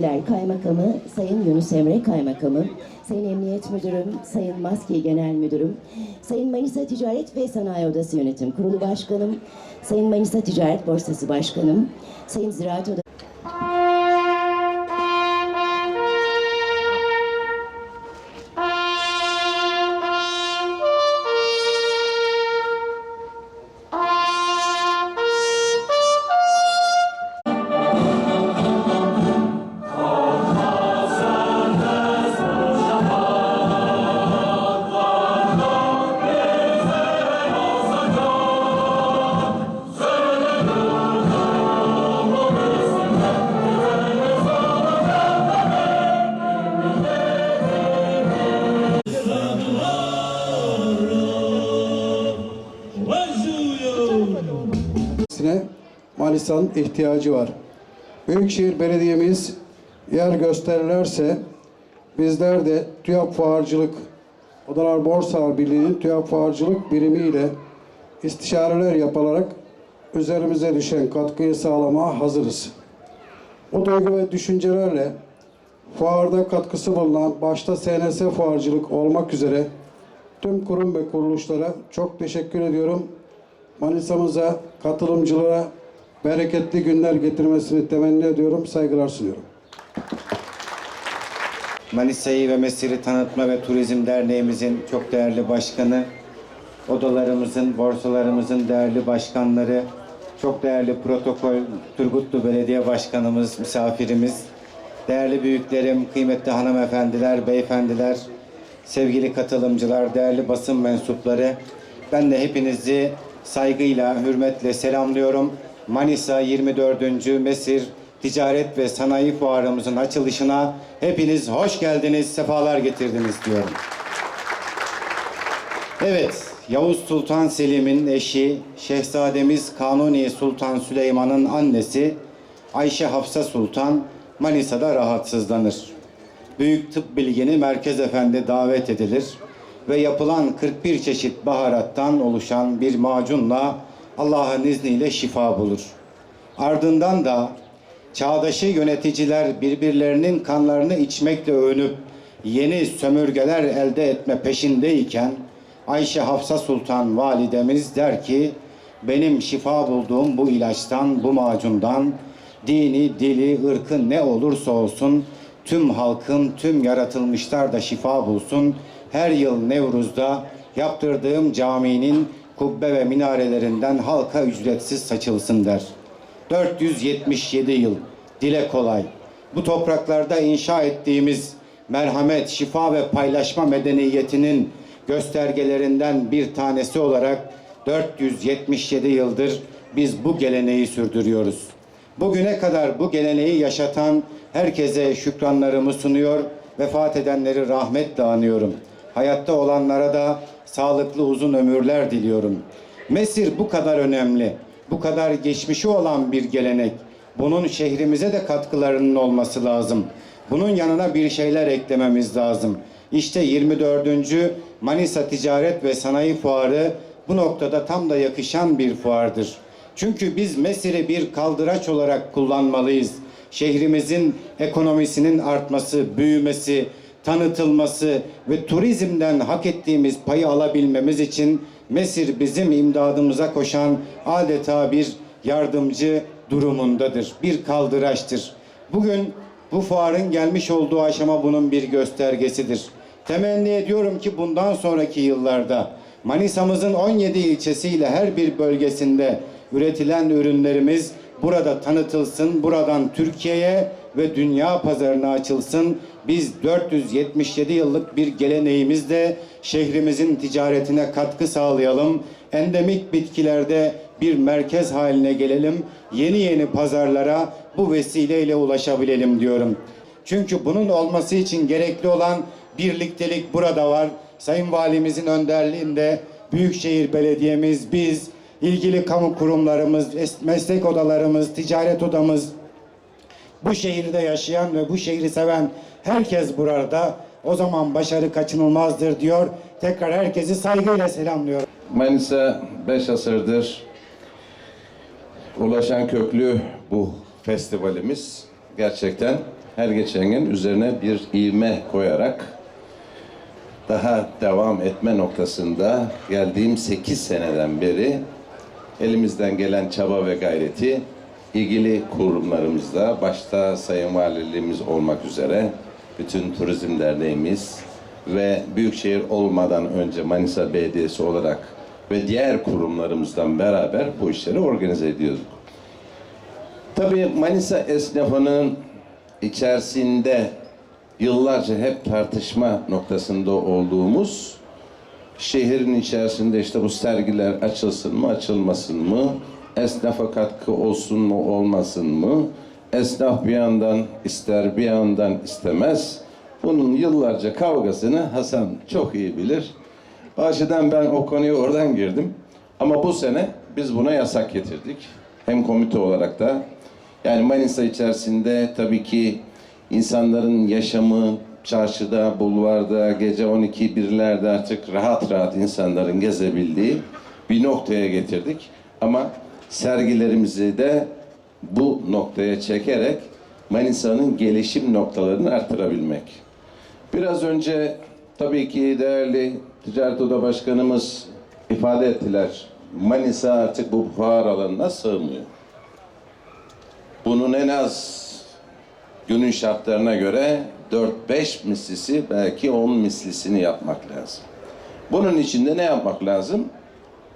Şehzadeler Kaymakamı, Sayın Yunus Emre Kaymakamı, Sayın Emniyet Müdürüm, Sayın Maski Genel Müdürüm, Sayın Manisa Ticaret ve Sanayi Odası Yönetim Kurulu Başkanım, Sayın Manisa Ticaret Borsası Başkanım, Sayın Ziraat Odası Sine Manisa'nın ihtiyacı var. Büyükşehir Belediye'miz yer gösterirlerse bizler de TÜYAP Fuarcılık Odalar Borsa Birliği'nin TÜYAP Fuarcılık birimiyle istişareler yapılarak üzerimize düşen katkıyı sağlamaya hazırız. Bu duygu ve düşüncelerle fuarda katkısı bulunan başta SNS Fuarcılık olmak üzere tüm kurum ve kuruluşlara çok teşekkür ediyorum. Manisa'mıza, katılımcılara bereketli günler getirmesini temenni ediyorum, saygılar sunuyorum. Manisa'yı ve Mesir'i Tanıtma ve Turizm Derneğimizin çok değerli başkanı, odalarımızın, borsalarımızın değerli başkanları, çok değerli protokol Turgutlu Belediye Başkanımız, misafirimiz, değerli büyüklerim, kıymetli hanımefendiler, beyefendiler, sevgili katılımcılar, değerli basın mensupları, ben de hepinizi saygıyla, hürmetle selamlıyorum. Manisa 24. Mesir Ticaret ve Sanayi Fuarımızın açılışına hepiniz hoş geldiniz, sefalar getirdiniz diyorum. Evet, Yavuz Sultan Selim'in eşi, Şehzademiz Kanuni Sultan Süleyman'ın annesi Ayşe Hafsa Sultan Manisa'da rahatsızlanır. Büyük tıp bilgini Merkez Efendi davet edilir ve yapılan 41 çeşit baharattan oluşan bir macunla Allah'ın izniyle şifa bulur. Ardından da çağdaşı yöneticiler birbirlerinin kanlarını içmekle övünüp yeni sömürgeler elde etme peşindeyken Ayşe Hafsa Sultan validemiz der ki benim şifa bulduğum bu ilaçtan, bu macundan dini, dili, ırkı ne olursa olsun tüm halkın, tüm yaratılmışlar da şifa bulsun. Her yıl Nevruz'da yaptırdığım caminin kubbe ve minarelerinden halka ücretsiz saçılsın der. 477 yıl dile kolay. Bu topraklarda inşa ettiğimiz merhamet, şifa ve paylaşma medeniyetinin göstergelerinden bir tanesi olarak 477 yıldır biz bu geleneği sürdürüyoruz. Bugüne kadar bu geleneği yaşatan herkese şükranlarımı sunuyor, vefat edenleri rahmetle anıyorum. Hayatta olanlara da sağlıklı uzun ömürler diliyorum. Mesir bu kadar önemli, bu kadar geçmişi olan bir gelenek. Bunun şehrimize de katkılarının olması lazım. Bunun yanına bir şeyler eklememiz lazım. İşte 24. Manisa Ticaret ve Sanayi Fuarı bu noktada tam da yakışan bir fuardır. Çünkü biz Mesir'i bir kaldıraç olarak kullanmalıyız. Şehrimizin ekonomisinin artması, büyümesi, tanıtılması ve turizmden hak ettiğimiz payı alabilmemiz için Mesir bizim imdadımıza koşan adeta bir yardımcı durumundadır. Bir kaldıraçtır. Bugün bu fuarın gelmiş olduğu aşama bunun bir göstergesidir. Temenni ediyorum ki bundan sonraki yıllarda Manisa'mızın 17 ilçesiyle her bir bölgesinde üretilen ürünlerimiz burada tanıtılsın, buradan Türkiye'ye ve dünya pazarına açılsın. Biz 477 yıllık bir geleneğimizle şehrimizin ticaretine katkı sağlayalım. Endemik bitkilerde bir merkez haline gelelim. Yeni yeni pazarlara bu vesileyle ulaşabilelim diyorum. Çünkü bunun olması için gerekli olan birliktelik burada var. Sayın Valimizin önderliğinde Büyükşehir Belediye'miz, biz, ilgili kamu kurumlarımız, es- meslek odalarımız, ticaret odamız, bu şehirde yaşayan ve bu şehri seven herkes burada. O zaman başarı kaçınılmazdır diyor. Tekrar herkesi saygıyla selamlıyorum. Manisa 5 asırdır ulaşan köklü bu festivalimiz gerçekten her geçen gün üzerine bir ivme koyarak daha devam etme noktasında geldiğim 8 seneden beri elimizden gelen çaba ve gayreti ilgili kurumlarımızda başta Sayın Valiliğimiz olmak üzere bütün Turizm Derneğimiz ve Büyükşehir olmadan önce Manisa Belediyesi olarak ve diğer kurumlarımızdan beraber bu işleri organize ediyorduk. Tabii Manisa esnafının içerisinde yıllarca hep tartışma noktasında olduğumuz şehrin içerisinde işte bu sergiler açılsın mı açılmasın mı esnafa katkı olsun mu olmasın mı? Esnaf bir yandan ister bir yandan istemez. Bunun yıllarca kavgasını Hasan çok iyi bilir. O ben o konuya oradan girdim. Ama bu sene biz buna yasak getirdik. Hem komite olarak da. Yani Manisa içerisinde tabii ki insanların yaşamı çarşıda, bulvarda, gece 12 birlerde artık rahat rahat insanların gezebildiği bir noktaya getirdik. Ama sergilerimizi de bu noktaya çekerek Manisa'nın gelişim noktalarını artırabilmek. Biraz önce tabii ki değerli Ticaret Oda Başkanımız ifade ettiler. Manisa artık bu fuar alanına sığmıyor. Bunun en az günün şartlarına göre 4-5 mislisi belki 10 mislisini yapmak lazım. Bunun için de ne yapmak lazım?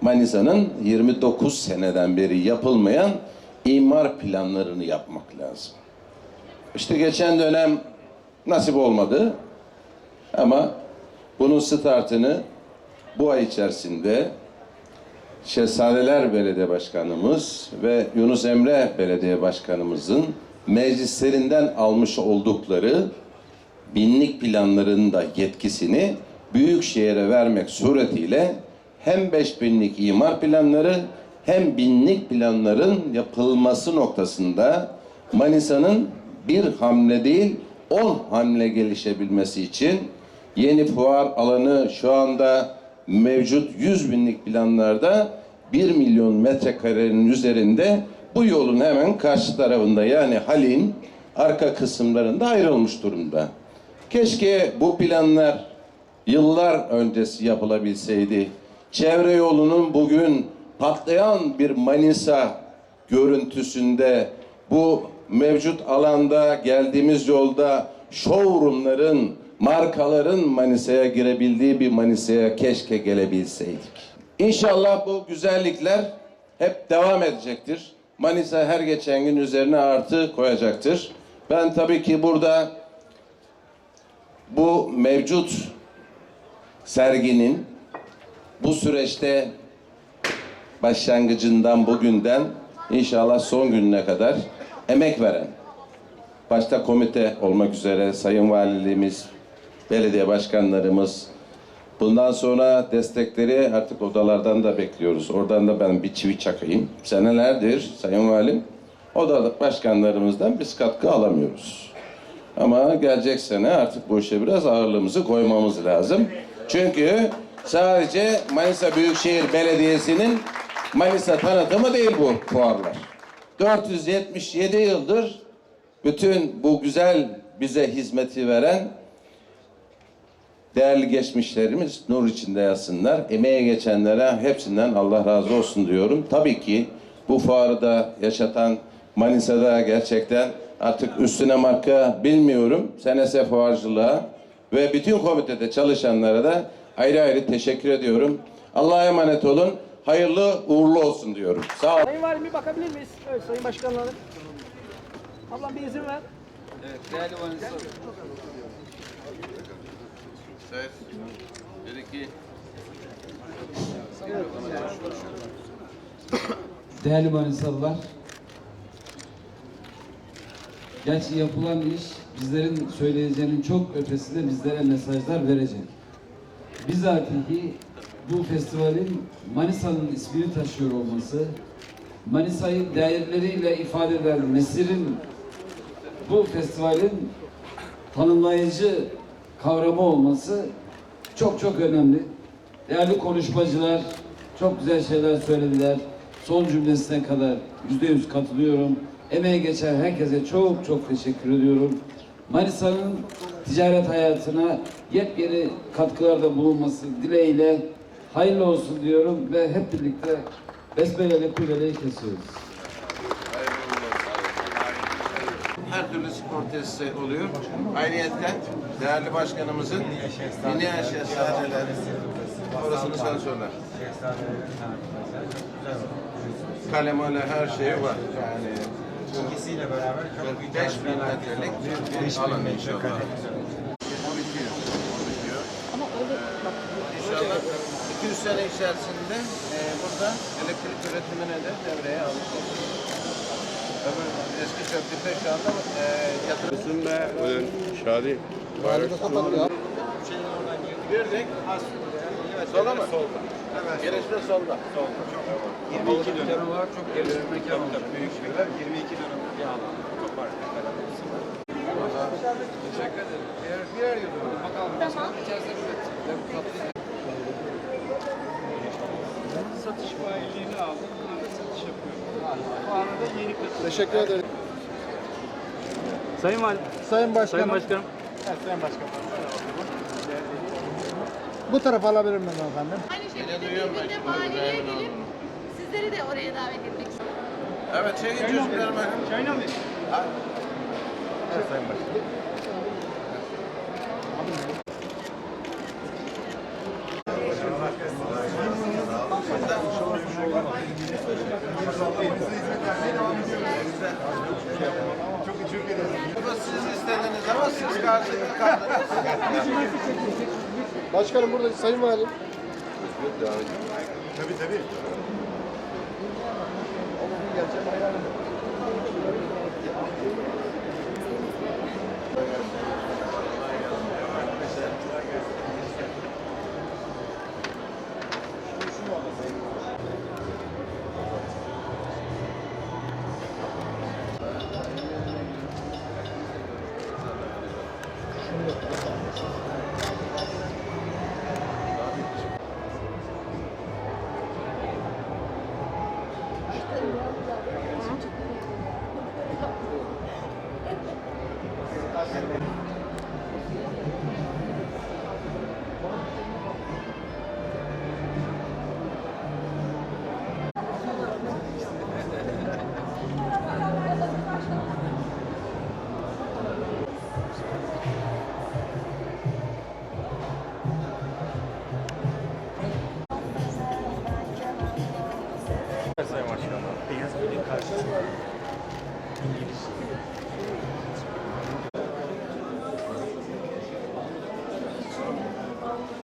Manisa'nın 29 seneden beri yapılmayan imar planlarını yapmak lazım. İşte geçen dönem nasip olmadı ama bunun startını bu ay içerisinde Şehzadeler Belediye Başkanımız ve Yunus Emre Belediye Başkanımızın meclislerinden almış oldukları binlik planların da yetkisini Büyükşehir'e vermek suretiyle hem beş binlik imar planları hem binlik planların yapılması noktasında Manisa'nın bir hamle değil on hamle gelişebilmesi için yeni fuar alanı şu anda mevcut 100 binlik planlarda 1 milyon metrekarenin üzerinde bu yolun hemen karşı tarafında yani Halin arka kısımlarında ayrılmış durumda. Keşke bu planlar yıllar öncesi yapılabilseydi. Çevre yolunun bugün patlayan bir Manisa görüntüsünde bu mevcut alanda geldiğimiz yolda showroomların, markaların Manisa'ya girebildiği bir Manisa'ya keşke gelebilseydik. İnşallah bu güzellikler hep devam edecektir. Manisa her geçen gün üzerine artı koyacaktır. Ben tabii ki burada bu mevcut serginin bu süreçte başlangıcından bugünden inşallah son gününe kadar emek veren başta komite olmak üzere sayın valiliğimiz, belediye başkanlarımız bundan sonra destekleri artık odalardan da bekliyoruz. Oradan da ben bir çivi çakayım. Senelerdir sayın valim odalık başkanlarımızdan biz katkı alamıyoruz. Ama gelecek sene artık bu işe biraz ağırlığımızı koymamız lazım. Çünkü sadece Manisa Büyükşehir Belediyesi'nin Manisa tanıtımı değil bu fuarlar. 477 yıldır bütün bu güzel bize hizmeti veren değerli geçmişlerimiz nur içinde yatsınlar. Emeğe geçenlere hepsinden Allah razı olsun diyorum. Tabii ki bu fuarı da yaşatan Manisa'da gerçekten artık üstüne marka bilmiyorum. Senese fuarcılığa ve bütün komitede çalışanlara da ayrı ayrı teşekkür ediyorum. Allah'a emanet olun. Hayırlı uğurlu olsun diyorum. Sağ olun. Sayın Valim bir bakabilir miyiz? Evet Sayın Başkanlarım. Ablam bir izin ver. Değerli Manisalılar, gerçi yapılan iş bizlerin söyleyeceğinin çok ötesinde bizlere mesajlar verecek. Bizatihi bu festivalin Manisa'nın ismini taşıyor olması, Manisa'yı değerleriyle ifade eden Mesir'in bu festivalin tanımlayıcı kavramı olması çok çok önemli. Değerli konuşmacılar çok güzel şeyler söylediler. Son cümlesine kadar yüzde yüz katılıyorum. Emeğe geçen herkese çok çok teşekkür ediyorum. Manisa'nın ticaret hayatına yepyeni katkılarda bulunması dileğiyle hayırlı olsun diyorum ve hep birlikte besmeleyle kuleleyi kesiyoruz. Her türlü spor tesisi oluyor. Ayrıyetten değerli başkanımızın Dünya Şehzadeleri orasını sen söyle. Kalem öyle her şey var. Yani İkisiyle beraber çok 45 bin metrelik bir alan. İnşallah 200 sene içerisinde e, burada elektrik üretimine de devreye alacağız. Öbür eski çöplükte şu anda e, yatırım ve ölen Şadi Bayrak Girdik. Sola mı? Solda. Evet. Girişte solda. Solda. 22 dönemi var, çok geniş bir mekan olacak. büyük bir 22 dönüm bir alan. Çok var. Teşekkür ederim. Birer, birer yudum. Bakalım tamam. içerisinde üretim. Satış bayiliğini aldım. Bunlar da satış yapıyor. Bu arada yeni katılım. Teşekkür ederim. Sayın Valim. Sayın Başkanım. Sayın Başkanım. Evet, Sayın Başkanım. Bu tarafa alabilir miyim efendim? Aynı şekilde bir günde gelip sizleri de oraya davet etmek istiyorum. Evet çekin çocuklarım. Çayına mı? Bu Başkanım burada Sayın Valim. Tabii tabii.